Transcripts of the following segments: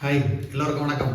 Hi எல்லோருக்கும் வணக்கம்.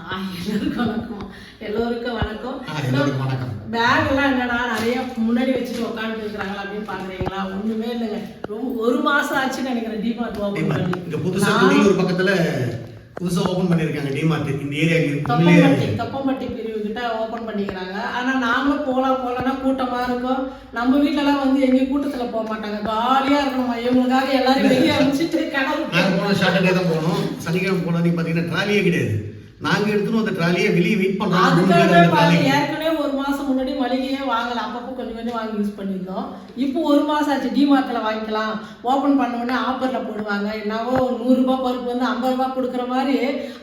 ஆ, எல்லோருக்கும் வணக்கம். எல்லோருக்கும் வணக்கம். எல்லோருக்கும் வணக்கம். பேக் எல்லாம் என்னடா நிறைய முன்னாடி வச்சுட்டு உட்காந்து இருக்கிறாங்களா அப்படின்னு பாக்குறீங்களா ஒண்ணுமே இல்லைங்க. ரொம்ப ஒரு மாசம் ஆச்சுன்னு நினைக்கிறேன் டிமார்ட் ஓபன் பண்ணி. இங்க புதுசா துடியூர் பக்கத்துல புதுசா ஓபன் பண்ணிருக்காங்க டிமார்ட் இந்த ஏரியாக்கு கப்பம்பட்டி கப்பம்பட்டி ஓபன் பண்ணிக்கிறாங்க. ஆனா நாங்களும் போலாம் போலன்னா கூட்டமா இருக்கும். நம்ம வீட்ல எல்லாம் வந்து எங்கேயும் கூட்டத்துல போக மாட்டாங்க. காலியா இருக்கணும் இவங்களுக்காக எல்லாரும் வெளியே அனுப்பிச்சிட்டு கடவுள் போன சாட்டர்டே தான் போனோம். சனிக்கிழமை போனது பாத்தீங்கன்னா ட்ராலியே கிடையாது. நாங்க எடுத்துன்னு அந்த ட்ராலியை வெளியே வெயிட் ட்ராலிக்கு ஏற்கனவே ஒரு மாசம் முன்னாடி மளிகையே வாங்கல அப்பப்போ கொஞ்சம் கொஞ்சம் வாங்கி யூஸ் பண்ணியிருந்தோம். இப்போ ஒரு மாசம் ஆச்சு டிமார்ட்ல வாங்கிக்கலாம். ஓபன் பண்ண உடனே ஆஃபர்ல போடுவாங்க. என்னவோ நூறு ரூபாய் பருப்பு வந்து ஐம்பது ரூபாய் கொடுக்குற மாதிரி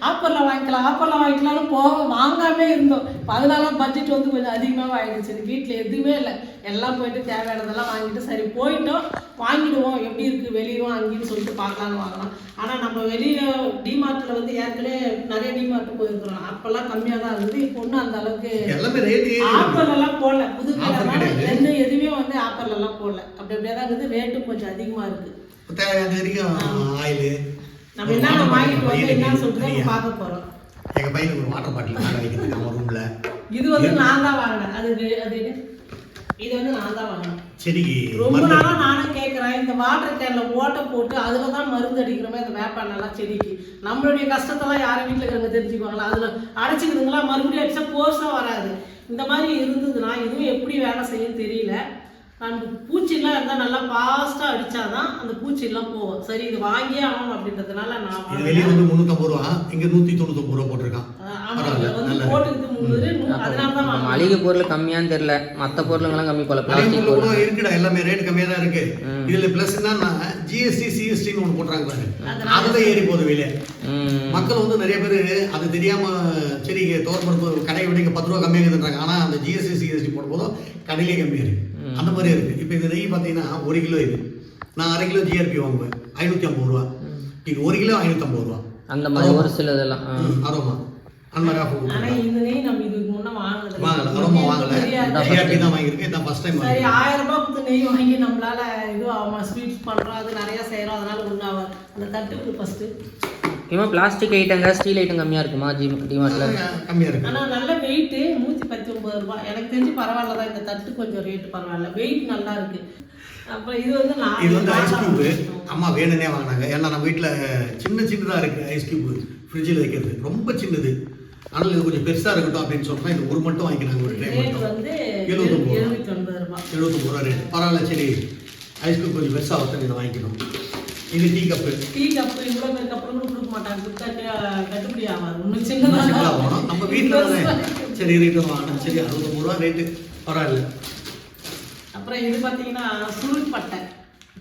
ஆஃபர்ல வாங்கிக்கலாம். ஆஃபர்ல வாங்கிக்கலாம்னு போக வாங்காமே இருந்தோம். அதனால பட்ஜெட் வந்து கொஞ்சம் அதிகமாக ஆயிடுச்சு. வீட்டில் எதுவுமே இல்லை. எல்லாம் போயிட்டு தேவையானதெல்லாம் வாங்கிட்டு சரி போயிட்டோம். வாங்கிடுவோம். எப்படி இருக்கு வெளியும் அங்கேயும் சொல்லிட்டு பார்க்கலான்னு வாங்கலாம். ஆனா நம்ம வெளியில டிமார்ட்ல வந்து ஏற்கனவே நிறைய டிமார்ட் போயிருக்கிறோம். அப்பெல்லாம் கம்மியா தான் இருந்தது. இப்போ ஒன்றும் அந்த அளவுக்கு ஆஃபர்ல எல்லாம் போடல. புது. எந்த எதுவுமே வந்து ஆஃபர்ல எல்லாம் போடல. அப்படி அப்படியே தான் இருக்குது. ரேட்டும் கொஞ்சம் அதிகமா இருக்கு. தேவையான வரைக்கும் ஆயில். நம்ம என்ன வாங்கிட்டு வந்து சொல்லிட்டு பார்க்க போறோம். எங்க பையனுக்கு ஒரு வாட்டர் பாட்டில் வாங்க வைக்கிறது நம்ம ரூம்ல இது வந்து நான் தான் வாங்கினேன். அது அது இது. வந்து நான் தான் வாங்கினேன். செடிக்கு ரொம்ப நாளா நானும் கேட்குறேன் இந்த வாட்டர் கேன்ல ஓட்டை போட்டு அதுல தான் மருந்து அடிக்கிறோமே இந்த வேப்பாண்ணெல்லாம் செடிக்கு நம்மளுடைய கஷ்டத்தெல்லாம் யாரும் வீட்டில் இருக்கிறவங்க தெரிஞ்சுக்குவாங்களா? அதுல அடைச்சிக்கிறதுங்களா மறுபடியும் அடிச்சா போர்ஸா வராது. இந்த மாதிரி இருந்ததுன்னா இதுவும் எப்படி வேலை செய்யும் தெரியல. நம்ம பூச்சிலாம் இருந்தால் நல்லா ஃபாஸ்ட்டாக அடிச்சாதான் அந்த பூச்சிலாம் போகும். சரி இது வாங்கியே ஆகணும் அப்படின்றதுனால நான். வெளியே வந்து முந்நூற்றம்பது ரூபா இங்க நூத்தி தொண்ணூத்தொம்பது ரூபா போட்டிருக்கான். மளிகை பொருள் கம்மியான்னு தெரியல. மற்ற பொருளுங்கெல்லாம் கம்மி போல பிளாஸ்டிக் பொருள் கூட இருக்குடா எல்லாமே ரேட் கம்மியா தான் இருக்கு. இதுல பிளஸ் என்னன்னா ஜிஎஸ்டி சிஎஸ்டின்னு ஒன்று போட்டுறாங்க பாரு. அதனால- அதுல ஏறி போகுது வெளியே. மக்கள் வந்து நிறைய பேர் அது தெரியாம சரி தோற்பருப்பு கடையை விட இங்க பத்து ரூபா கம்மியாகுதுன்றாங்க. ஆனா அந்த ஜிஎஸ்டி சிஎஸ்டி போடும்போதும் கடையிலே கம்மியா இருக்கு. அந்த மாதிரி இருக்கு. இப்போ இது நெய் பார்த்தீங்கன்னா ஒரு கிலோ இது. நான் அரை கிலோ ஜிஆர்பி வாங்குவேன். ஐநூத்தி ஐம்பது ரூபா. இது ஒரு கிலோ ஐநூத்தி ஐம்பது ரூபா. அந்த மாதிரி ஒரு சில இதெல்லாம். அரோமா. அந்த மாதிரி ஆஃபர் ஆனா கொடுத்துருக்காங்க இந்த நெய் நம்ம இதுக்கு முன்ன வாங்கினது வாங்கல. அரோமா வாங்கல. ஜிஆர்பி தான் வாங்கியிருக்கேன் இதான் ஃபர்ஸ்ட் டைம் சரி ஆயிரம் ரூபாய் கொடுத்து நெய் வாங்கி நம்மளால இது ஆகும் ஸ்வீட்ஸ் பண்றோம் அது நிறைய செய்றோம் அதனால ஒன்றாகும் அந்த தட்டு ஃபர்ஸ்ட் முக்கியமா பிளாஸ்டிக் ஐட்டங்க ஸ்டீல் ஐட்டம் கம்மியா இருக்குமா ஜி டிமார்ட்ல கம்மியா இருக்கு. ஆனா நல்ல வெயிட் நூத்தி பத்தி ஒன்பது ரூபாய் எனக்கு தெரிஞ்சு பரவாயில்ல தான் இந்த தட்டு கொஞ்சம் ரேட் பரவாயில்ல. வெயிட் நல்லா இருக்கு. அப்புறம் இது வந்து நான் இது வந்து ஐஸ் கியூப் அம்மா வேணும்னே வாங்கினாங்க. ஏன்னா நம்ம வீட்டில் சின்ன சின்னதாக இருக்கு ஐஸ் கியூப் ஃப்ரிட்ஜில் வைக்கிறது. ரொம்ப சின்னது. ஆனால் இது கொஞ்சம் பெருசாக இருக்கட்டும் அப்படின்னு சொல்லிட்டு இது ஒரு மட்டும் வாங்கிக்கிறாங்க ஒரு ரேட் மட்டும். வந்து எழுபத்தொம்பது ரூபா. எழுநூத்தி ஒன்பது ரூபாய் எழுபத்தொம்பது ரூபா ரேட் பரவாயில்ல சரி. ஐஸ் கியூப் கொஞ்சம் பெருசாக ஒருத்தர் இதை வாங்கிக்கணும். இது டீ கப்பு டீ கப் இவ்வளவு பேருக்கு அப்புறம் கூட கொடுக்க மாட்டாங்க. கட்டுப்படி ஆகாது. ஒன்றும் சின்னதாக நம்ம வீட்டில் தானே. சரி ரேட்டு வாங்கணும் சரி அறுபது ரூபா ரேட்டு பரவாயில்ல. அப்புறம் இது பார்த்தீங்கன்னா சுருள் பட்டை.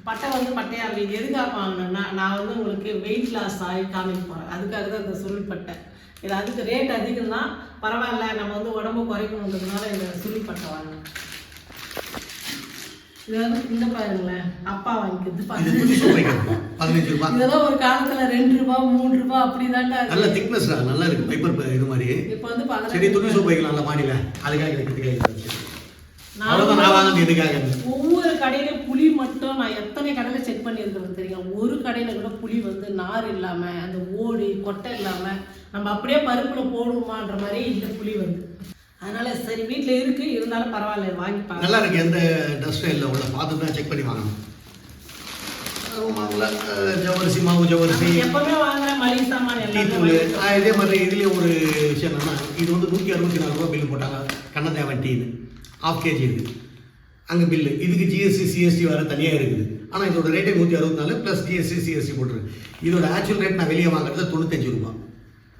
பட்டை வந்து பட்டையாக இருக்கு. இது எதுக்காக வாங்கினேன்னா நான் வந்து உங்களுக்கு வெயிட் லாஸ் ஆகி காமிக்க போகிறேன் அதுக்காக தான் இந்த சுருள் பட்டை. இது அதுக்கு ரேட் அதிகம் தான் பரவாயில்ல நம்ம வந்து உடம்பு குறைக்கணுன்றதுனால இந்த சுருள் பட்டை வாங்கினேன் இது வந்து இந்த பாருங்களேன். அப்பா வாங்கிக்கிறது பதினஞ்சு இதெல்லாம் ஒரு காலத்துல ரெண்டு ரூபாய் மூணு ரூபாய் அப்படிதான்டா நல்ல திக்னஸ் நல்லா இருக்கு. பைப்பர் இது மாதிரி. இப்போ வந்து சரி துணி சோப்பு வைக்கலாம்ல மாடியில். அதுக்காக கிடைக்கிறதுக்காக ஒவ்வொரு கடையில புளி மட்டும் நான் எத்தனை கடையில செக் பண்ணியிருக்கிறேன் தெரியும்? ஒரு கடையில கூட புளி வந்து நார் இல்லாம அந்த ஓடி கொட்டை இல்லாம நம்ம அப்படியே பருப்புல போடுவோமான்ற மாதிரி இந்த புளி வந்து. அதனால சரி வீட்ல இருக்கு. இருந்தாலும் பரவாயில்ல வாங்கி பாருங்க நல்லா இருக்கு. எந்த டஸ்ட்டும் இல்லை. உள்ள பார்த்து தான் செக் பண்ணி வாங்கணும். ஜவ்வரிசி மாவு ஜவ்வரிசி. எப்பவுமே வாங்குற மளிகை சாமான் டீ எல்லாமே தூள் வாங்கி ஆஹ் இதே மாதிரி இதுலேயே ஒரு விஷயம் என்னன்னா இது வந்து நூற்றி அறுபத்தி நாலு ரூபா பில்லு போட்டாங்க. கண்ணதேவன் டீ இது. ஆஃப் கேஜி இது. அங்கே பில்லு இதுக்கு ஜிஎஸ்டி சிஎஸ்டி வேறு தனியாக இருக்குது. ஆனால் இதோட ரேட்டே நூற்றி அறுபத்தி நாலு ப்ளஸ் ஜிஎஸ்டி சிஎஸ்டி போட்டுருக்கு. இதோட ஆக்சுவல் ரேட் நான் வெளியே வாங்குறது தொண்ணூத்தஞ்சு ரூபா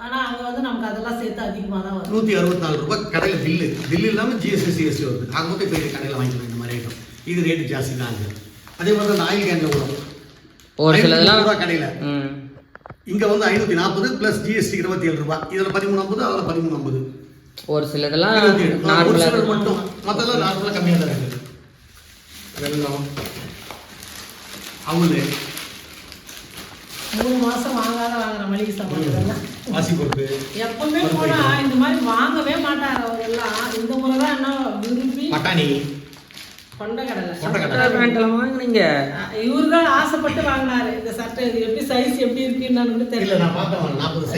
ஆனா அங்க வந்து நமக்கு அதெல்லாம் சேர்த்து அதிகமா தான் வரும் நூற்றி அறுபத்தி நாலு ரூபாய் கடையில் பில்லு பில்லு இல்லாமல் ஜிஎஸ்டி சிஎஸ்டி வருது. மொத்தம் இப்போ இது கடையில் வாங்கிக்கலாம் இந்த மாதிரி ஐட்டம் இது ரேட்டு ஜாஸ்தி தான் இருக்குது அதே மாதிரி தான் ஆயில் கேனில் வரும் ஒரு சில ரூபா கடையில். இங்கே வந்து ஐநூற்றி நாற்பது ப்ளஸ் ஜிஎஸ்டி இருபத்தி ஏழு ரூபாய். இதில் பதிமூணு ஐம்பது அதில் பதிமூணு ஐம்பது. ஒரு சில இதெல்லாம். ஒரு நார்மலா சிலர் மட்டும். மற்றெல்லாம் நார்மலாக கம்மியாக தான் இருக்குது வெள்ளம் அவளு மூணு மாசம் வாங்காத வாங்குற மளிகை சாமான் வாசி பொறுப்பு. எப்பவுமே போனா இந்த மாதிரி வாங்கவே மாட்டாங்க அவங்க எல்லாம் இந்த முறை தான் என்ன விரும்பி பட்டாணி கொண்ட கடலை கொண்டக்கடலை. பேண்ட் எல்லாம் வாங்குனீங்க. இவரு தான் ஆசைப்பட்டு வாங்கினாரு. இந்த சட்டை இது எப்படி சைஸ் எப்படி இருக்குன்னு தெரியல நான் பார்த்தேன்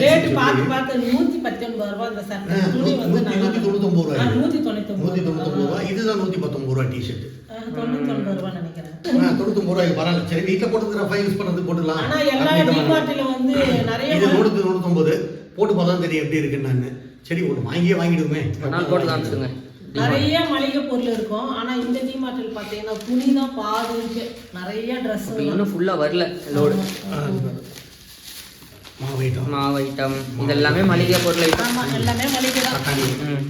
ரேட் பார்த்து பார்த்து நூத்தி பத்தொன்பது ரூபாய் இந்த சட்டை. துணி வந்து நூத்தி நல்லா நூத்தி தொண்ணூத்தொம்பது ரூபாய். நூத்தி தொண்ணூத்தி நூத்தி ரூபாய். இதுதான் நூத்தி பத்தொன்பது ரூபாய் டிஷர்ட் தொண்ணூத்தி ஒன்பது ரூபாய் நினைக்கிறேன். ரூபாய்க்கு பரவாயில்ல. சரி வீட்டில் போட்டு யூஸ் பண்ணுறது போட்டுக்கலாம். ஆனா எல்லா டிமார்ட்ல வந்து நிறைய இது நூற்றி தொண்ணூத்தொம்பது போட்டு பார்த்தா தெரியும் எப்படி இருக்குன்னு நான். சரி ஒன்று வாங்கியே நாள் போட்டு காமிச்சிடுங்க நிறைய மளிகை பொருள் இருக்கும். ஆனா இந்த டிமார்ட்டில் பாத்தீங்கன்னா துணி தான் பாதி இருக்கு நிறைய ட்ரெஸ் இன்னும் ஃபுல்லாக வரல லோடு மாவைட்டம். மாவு ஐட்டம் இதெல்லாமே மளிகை பொருள் ஐட்டம். எல்லாமே மளிகை தான்.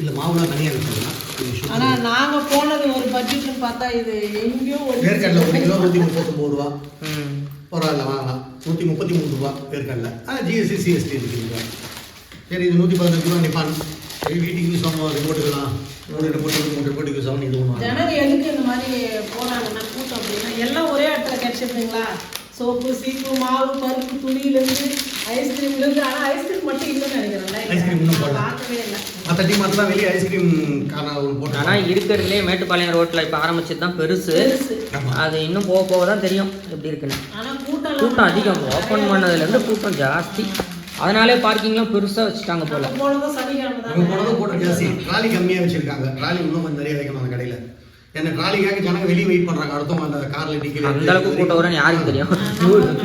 இல்லை மாவுலாம் இது சுத்தம். ஆனா நாங்க போனது ஒரு பட்ஜெட்னு பார்த்தா இது எங்கேயோ ஒரு வேர்க்கடலை ஒரு கிலோ நூற்றி முப்பத்தொம்பது ரூபா. ம். பரவாயில்ல வாங்கலாம். நூற்றி முப்பத்தி மூணு ரூபா வேர்க்கடலை ஆனால் ஜிஎஸ்டி சிஎஸ்டி இருக்குங்க சரி இது நூற்றி பதினஞ்சு ரூபா நிப்பான். வீட்டுக்கு யூஸ் ஆகும் அது போட்டுக்கலாம் மூணு ரெண்டு போட்டு மூணு யூஸ் ஆகும் இது ஒன்று ஜனங்க எதுக்கு இந்த மாதிரி போறாங்கன்னா கூட்டம் அப்படின்னா எல்லாம் ஒரே இடத்துல கிடைச்சிருதுங்களா? சோப்பு சீப்பு மாவு பருப்பு துணியிலேருந்து ஐஸ்கிரீம்லேருந்து ஆனால் ஐஸ்கிரீம் மட்டும் இல்லைன்னு நினைக்கிறேன்ல ஐஸ்கிரீம் இன்னும் நான் போடல. பார்க்கவே இல்லை. மற்ற டீம் தான் வெளியே ஐஸ்கிரீம் போட்டு ஆனால் இருக்கிறதுலே மேட்டுப்பாளையம் ரோட்டில் இப்போ ஆரம்பிச்சது தான் பெருசு. அது இன்னும் போக போக தான் தெரியும் எப்படி இருக்குன்னு. கூட்டம் அதிகம். ஓப்பன் பண்ணதுலேருந்து கூட்டம் ஜாஸ்தி. அதனாலே பார்க்கிங்லாம் பெருசாக வச்சுட்டாங்க போல. போனதும் கூட்டம் ஜாஸ்தி ட்ராலி கம்மியாக வச்சிருக்காங்க. ட்ராலி இன்னும் கொஞ்சம் நிறைய வைக்கணும் அந்த கடையில். ஏன்னா ட்ராலிக்காக ஜனங்க வெளியே வெயிட் பண்ணுறாங்க அடுத்தவங்க அந்த காரில் டிக்கெட் அந்த அளவுக்கு கூட்டம் வரும்னு யாருக்கு தெரியும்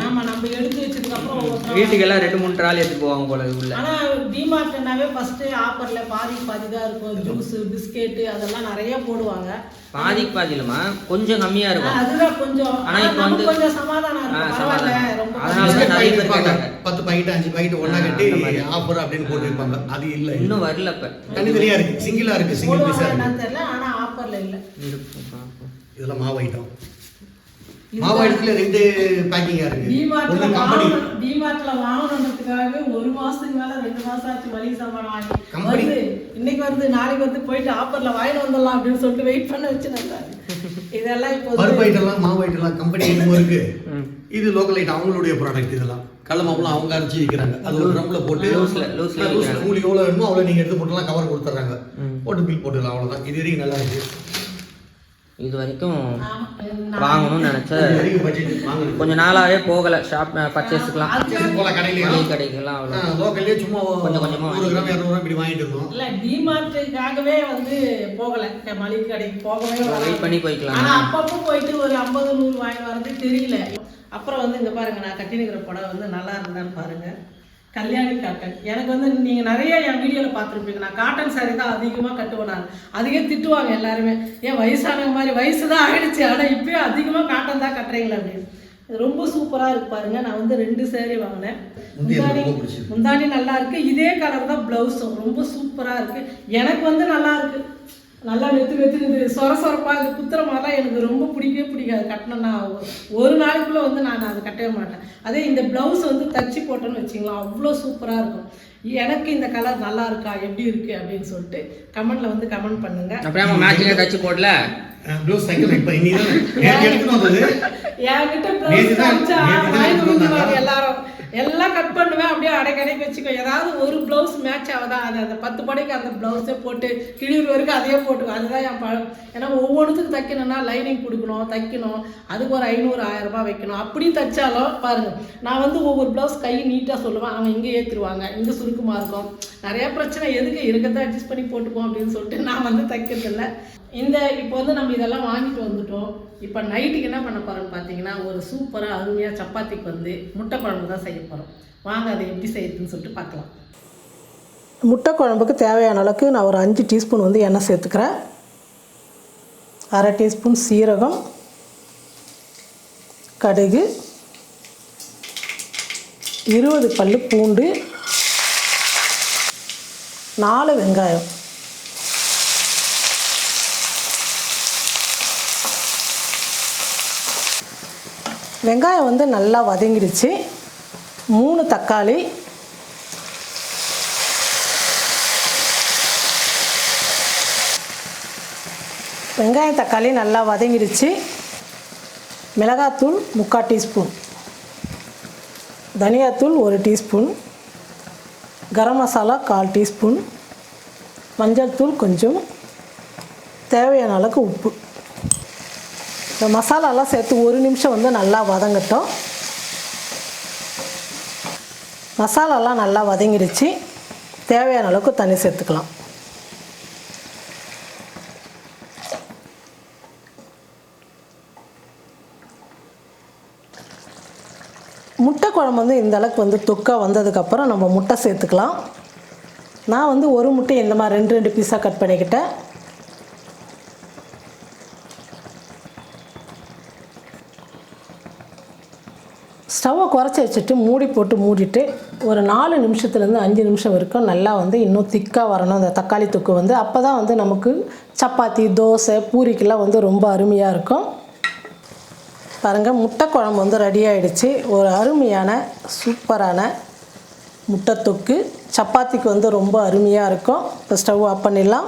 ஆமா நம்ம எடுத்து வச்சதுக்கு அப்புறம் ஒவ்வொருத்தரும் வீட்டுக்கெல்லாம் ரெண்டு மூணு ட்ராலி எடுத்து போவாங்க போல உள்ள. ஆனா டிமார்ட்னாவே ஃபர்ஸ்ட் ஆஃபர்ல பாதி பாதி தான் இருக்கும். ஜூஸ் பிஸ்கெட் அதெல்லாம் நிறைய போடுவாங்க. பாதிக்கு பாதி இல்லைம்மா கொஞ்சம் கம்மியாக ஆனா இருக்கும். அதுதான் கொஞ்சம். ஆனா இப்ப வந்து- கொஞ்சம் சமாதானம் ஆ, இருக்கும். பரவாயில்ல சமாதானம். ரொம்ப அதனால தான் கம்மி. நிறைய பேர் கேட்டாங்க. பத்து பாக்கெட் அஞ்சு பாக்கெட் ஒன்றா ஆ, கட்டி. ஆஃபர் அப்படின்னு போட்டுருப்பாங்க. அது இல்லை. இன்னும் வரல இப்போ. தனித்தனியாக இருக்கு. சிங்கிளாக இருக்கு. சிங்கிள் பீஸாக இருக்கு. தெரியல ஆனா ஆஃபர்ல இல்ல. இதெல்லாம் மாவு ஐட்டம் மாவு ஐட்டத்தில் ரெண்டு பேக்கிங்காக இருக்கு? கம்பெனி வாங்கணும் டிமார்ட்ல வாங்கணுன்றதுக்காகவே ஒரு மாசத்துக்கு மேல ரெண்டு மாசம் ஆச்சு மளிகை சாமான் வாங்கி கம்பெனி- இன்னைக்கு வருது நாளைக்கு வந்து போயிட்டு ஆஃபர்ல வாங்கிட்டு வந்துடலாம் அப்படின்னு சொல்லிட்டு வெயிட் பண்ண வச்சுருந்தாங்க இதெல்லாம் இப்போ பருப்பு ஐட்டம்லாம் மாவு ஐட்டம்லாம் கம்பெனி ஐட்டமும் இருக்கு. இது லோக்கல் ஐட்டம் அவங்களுடைய ப்ராடக்ட் இதெல்லாம். கடல மாவுலாம் அவங்க அரைச்சி விற்கிறாங்க அது ஒரு ட்ரம்ல போட்டு லூஸ்ல- லூஸ்ல. உங்களுக்கு எவ்வளோ வேணுமோ அவ்வளோ நீங்கள் எடுத்து போட்டுலாம் கவர் கொடுத்துட்றாங்க. போட்டு பில் போட்டுக்கலாம் அவ்வளோதான் இது வரைக்கும் நல்லா இருக்கு. இது வரைக்கும். வாங்கணும்னு நினச்ச கொஞ்ச நாளாவே போகல ஷாப் பர்ச்சேஸ்க்குலாம் லோக்கல்லே சும்மா கொஞ்சம் கொஞ்சமா நூறு கிராம் இரநூறுவா இப்படி வாங்கிட்டு இருந்தோம். இல்ல டிமார்ட்டுக்காகவே வந்து போகல. மளிகை கடைக்கு போகவே. வெயிட் பண்ணி போய்க்கலாம்? ஆனா அப்பப்போ போயிட்டு ஒரு ஐம்பது நூறு வாங்கி வரது தெரியல. அப்புறம் வந்து இங்க பாருங்க நான் கட்டினுக்கிற புடவை வந்து நல்லா இருந்தான்னு பாருங்க. கல்யாணி காட்டன் எனக்கு வந்து நீங்க நிறைய என் வீடியோல பார்த்துருப்பீங்க. நான் காட்டன் saree தான் அதிகமா கட்டுவேன் நான். அதிகம் திட்டுவாங்க எல்லாருமே. ஏன் வயசானவங்க மாதிரி வயசு தான் ஆயிடுச்சு. ஆனா இப்பயும் அதிகமா காட்டன் தான் கட்டுறீங்களா அப்படின்னு. ரொம்ப சூப்பரா இருக்கு பாருங்க. நான் வந்து ரெண்டு saree வாங்கினேன். முந்தானி. முந்தானி நல்லா இருக்கு. இதே கலர் தான் பிளவுஸும் ரொம்ப சூப்பரா இருக்கு. எனக்கு வந்து நல்லா இருக்கு. நல்லா வெத்து வெத்து இது சொர சொரப்பா இது குத்துற மாதிரிலாம் எனக்கு ரொம்ப பிடிக்கவே பிடிக்காது. கட்டினா ஒரு நாளைக்குள்ள வந்து நான் அதை கட்டவே மாட்டேன். அதே இந்த பிளவுஸ் வந்து தச்சு போட்டேன்னு வச்சிங்களா அவ்வளோ சூப்பரா இருக்கும். எனக்கு இந்த கலர் நல்லா இருக்கா? எப்படி இருக்கு? அப்படின்னு சொல்லிட்டு கமெண்ட்ல வந்து கமெண்ட் பண்ணுங்க. அப்படியே மேட்சிங்காக தச்சு போடல? ப்ளவுஸ் சைக்கிள் இப்போ இன்னி தான் எடுத்துன்னு வந்தது. என்கிட்ட பிளவுஸ் எடுத்துட்டு. எல்லாரும். எல்லாம் கட் பண்ணுவேன் அப்படியே அடைக்கடைக்கு வச்சுக்கோ ஏதாவது ஒரு பிளவுஸ் மேட்ச் ஆகுதா? அது அந்த பத்து படைக்கு அந்த பிளவுஸே போட்டு கிழிவுற வரைக்கும் அதையே போட்டுக்கோ அதுதான் என் பழம் ஏன்னா ஒவ்வொன்றுத்துக்கு தைக்கணும்னா லைனிங் கொடுக்கணும் தைக்கணும். அதுக்கு ஒரு ஐநூறு ஆயிரம் ரூபாய் வைக்கணும். அப்படி தைச்சாலும் பாருங்க நான் வந்து ஒவ்வொரு பிளவுஸ் கை நீட்டாக சொல்லுவேன். அவங்க இங்கே ஏற்றுருவாங்க இங்கே சுருக்கமாக இருக்கும் நிறைய பிரச்சனை எதுக்கு இருக்கிறத அட்ஜஸ்ட் பண்ணி போட்டுப்போம் அப்படின்னு சொல்லிட்டு நான் வந்து தைக்கிறதில்ல. இந்த இப்போ வந்து நம்ம இதெல்லாம் வாங்கிட்டு வந்துட்டோம். இப்போ நைட்டுக்கு என்ன பண்ண போகிறோம்னு பார்த்தீங்கன்னா ஒரு சூப்பராக அருமையாக சப்பாத்திக்கு வந்து முட்டை குழம்பு தான் செய்ய போகிறோம் வாங்க அதை எப்படி செய்யுதுன்னு சொல்லிட்டு பார்க்கலாம். முட்டை குழம்புக்கு தேவையான அளவுக்கு நான் ஒரு அஞ்சு டீஸ்பூன் வந்து எண்ணெய் சேர்த்துக்கிறேன். அரை டீஸ்பூன் சீரகம் கடுகு இருபது பல்லு பூண்டு நாலு வெங்காயம். வெங்காயம் வந்து நல்லா வதங்கிடுச்சு. மூணு தக்காளி. வெங்காயம் தக்காளி நல்லா வதங்கிடுச்சு. மிளகாத்தூள் முக்கால் டீஸ்பூன். தனியாத்தூள் ஒரு டீஸ்பூன். கரம் மசாலா கால் டீஸ்பூன் மஞ்சள் தூள் கொஞ்சம் தேவையான அளவுக்கு உப்பு. இந்த மசாலாலாம் சேர்த்து ஒரு நிமிஷம் வந்து நல்லா வதங்கட்டும். மசாலாலாம் நல்லா வதங்கிடுச்சு. தேவையான அளவுக்கு தண்ணி சேர்த்துக்கலாம் முட்டை குழம்பு வந்து இந்த அளவுக்கு வந்து தொக்காக வந்ததுக்கப்புறம் நம்ம முட்டை சேர்த்துக்கலாம். நான் வந்து ஒரு முட்டை இந்த மாதிரி ரெண்டு ரெண்டு பீஸாக கட் பண்ணிக்கிட்டேன். ஸ்டவ்வை குறைச்சி வச்சுட்டு மூடி போட்டு மூடிட்டு ஒரு நாலு நிமிஷத்துலேருந்து அஞ்சு நிமிஷம் வரைக்கும் நல்லா வந்து இன்னும் திக்காக வரணும். அந்த தக்காளி தொக்கு வந்து அப்போ தான் வந்து நமக்கு சப்பாத்தி தோசை பூரிக்கெல்லாம் வந்து ரொம்ப அருமையாக இருக்கும். பாருங்கள் முட்டை குழம்பு வந்து ரெடி ஆகிடுச்சு ஒரு அருமையான சூப்பரான முட்டை தொக்கு. சப்பாத்திக்கு வந்து ரொம்ப அருமையாக இருக்கும். இப்போ ஸ்டவ் ஆஃப் பண்ணிடலாம்.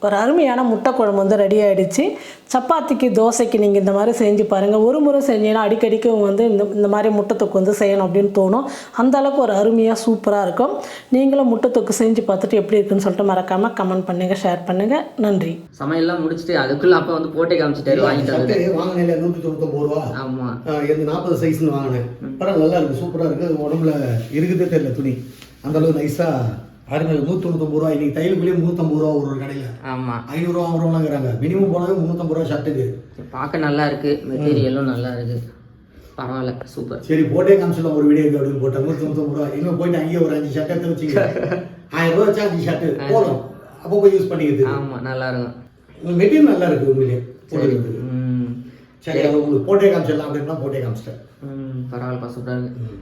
ஒரு அருமையான முட்டை குழம்பு வந்து ரெடி ஆயிடுச்சு. சப்பாத்திக்கு தோசைக்கு நீங்கள் இந்த மாதிரி செஞ்சு பாருங்கள் ஒரு முறை செஞ்சீங்கன்னா அடிக்கடிக்கு வந்து இந்த இந்த மாதிரி முட்டை தொக்கு வந்து செய்யணும் அப்படின்னு தோணும். அந்த அளவுக்கு ஒரு அருமையாக சூப்பராக இருக்கும். நீங்களும் முட்டை தொக்கு செஞ்சு பார்த்துட்டு எப்படி இருக்குன்னு சொல்லிட்டு மறக்காமல் கமெண்ட் பண்ணுங்கள் ஷேர் பண்ணுங்கள் நன்றி. சமையல்லாம் முடிச்சுட்டு அதுக்குள்ள அப்ப வந்து போட்டே காமிச்சிட்டாரு வாங்கிட்டு வாங்கினேன் நூற்றி தொண்ணூத்தொம்பது ரூபா. ஆமா. ஆஹ் எனக்கு நாற்பது சைஸ்னு வாங்கினேன். பரவாயில்ல நல்லா இருக்கு. சூப்பராக இருக்கு. உடம்புல இருக்குதே தெரியல துணி. அந்த அளவுக்கு நைஸாக அருமை நூற்றி தொண்ணூத்தொம்பது ரூபா இன்னைக்கு தையலுக்குள்ளேயே முந்நூற்றம்பது ரூபா ஒரு கடையில். ஆமா. ஐநூறுரூவா ஐம்பதுரூவாங்கிறாங்க மினிமம் போனது முந்நூற்றம்பது ரூபா ஷர்ட்டுக்கு. பார்க்க நல்லா இருக்கு. மெட்டீரியலும் நல்லா இருக்கு. பரவாயில்ல சூப்பர். சரி போட்டே காமிச்சிடலாம் ஒரு வீடியோக்கு அப்படின்னு போட்டேன். நூற்றி தொண்ணூத்தொம்பது ரூபா. இன்னும் போயிட்டு அங்கேயே ஒரு அஞ்சு ஷர்ட் எடுத்து வச்சுங்க ஆயிரம் ரூபா வச்சா அஞ்சு ஷர்ட்டு. போதும். அப்போ போய் யூஸ் பண்ணிக்கிறது. ஆமா நல்லா இருக்கும். மெட்டீரியல் நல்லா இருக்கு உண்மையிலே. போட்டுக்கிறதுக்கு ம். சரி உங்களுக்கு போட்டே காமிச்சிடலாம் அப்படின்னா போட்டே காமிச்சிட்டேன். பரவாயில்லப்பா சூப்பரா இருக்கு.